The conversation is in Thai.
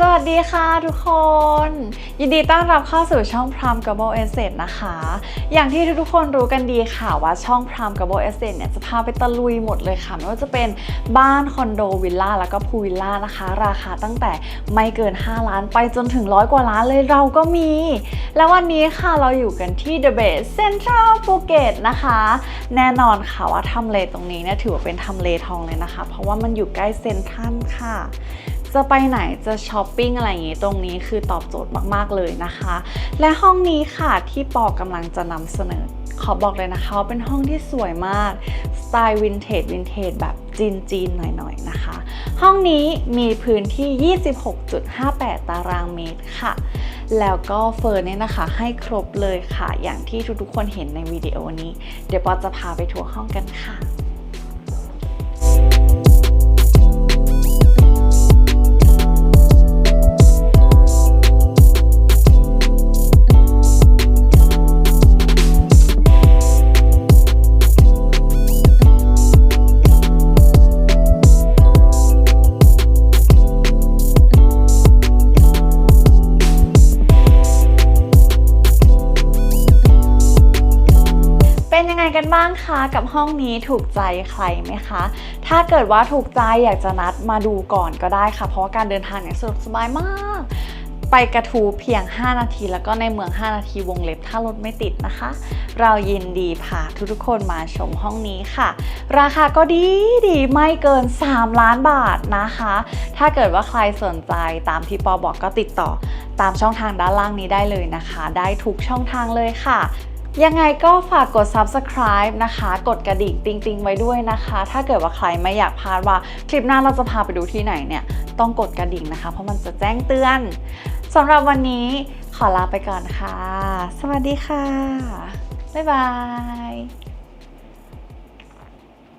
สวัสดีค่ะทุกคน ยินดีต้อนรับเข้าสู่ช่อง Pram Global Estate นะคะ อย่างที่ทุกๆคนรู้กันดีค่ะว่าช่อง Pram Global Estate เนี่ยจะพาไปตะลุยหมดเลยค่ะไม่ว่าจะเป็นบ้านคอนโดวิลล่าแล้วก็พูลวิลล่านะคะ ราคาตั้งแต่ไม่เกิน 5 ล้านไปจนถึงร้อยกว่าล้านเลยเราก็มี แล้ววันนี้ค่ะเราอยู่กันที่ The Bay Central Phuket นะคะ แน่นอนค่ะว่าทำเลตรงนี้เนี่ยถือว่าเป็นทำเลทองเลยนะคะ เพราะว่ามันอยู่ใกล้เซ็นทรัลค่ะ จะไปไหนจะช้อปปิ้งอะไรอย่างงี้ตรงนี้คือตอบโจทย์มากๆเลยนะคะ และห้องนี้ค่ะที่ปอกำลังจะนำเสนอขอบอกเลยนะคะว่าเป็นห้องที่สวยมาก สไตล์วินเทจวินเทจแบบจีนๆหน่อยๆนะคะ ห้องนี้มีพื้นที่ 26.58 ตารางเมตรค่ะ แล้วก็เฟอร์เนี่ยนะคะให้ครบเลยค่ะ อย่างที่ทุกๆคนเห็นในวิดีโอนี้ เดี๋ยวปอจะพาไปทัวร์ห้องกันค่ะ เป็นยังไงกันบ้างคะกับห้องนี้ถูกใจใครไหมคะ ถ้าเกิดว่าถูกใจอยากจะนัดมาดูก่อนก็ได้ค่ะ เพราะว่าการเดินทางเนี่ยสะดวกสบายมาก ไปกระทูเพียง 5 นาที แล้วก็ในเมือง 5 นาทีวงเล็บถ้ารถไม่ติดนะคะ เรายินดีพาทุกๆคนมาชมห้องนี้ค่ะ ราคาก็ดีดีไม่เกิน 3 ล้านบาทนะคะ ถ้าเกิดว่าใครสนใจตามที่ปอบอกก็ติดต่อ ตามช่องทางด้านล่างนี้ได้เลยนะคะ ได้ทุกช่องทางเลยค่ะ ยังไงก็ฝากกด subscribe นะคะ กดกระดิ่งติ๊งๆไว้ด้วยนะคะ ถ้าเกิดว่าใครไม่อยากพลาดว่าคลิปหน้าเราจะพาไปดูที่ไหนเนี่ย ต้องกดกระดิ่งนะคะ เพราะมันจะแจ้งเตือนสำหรับวันนี้ขอลาไปก่อนค่ะ สวัสดีค่ะ บ๊ายบาย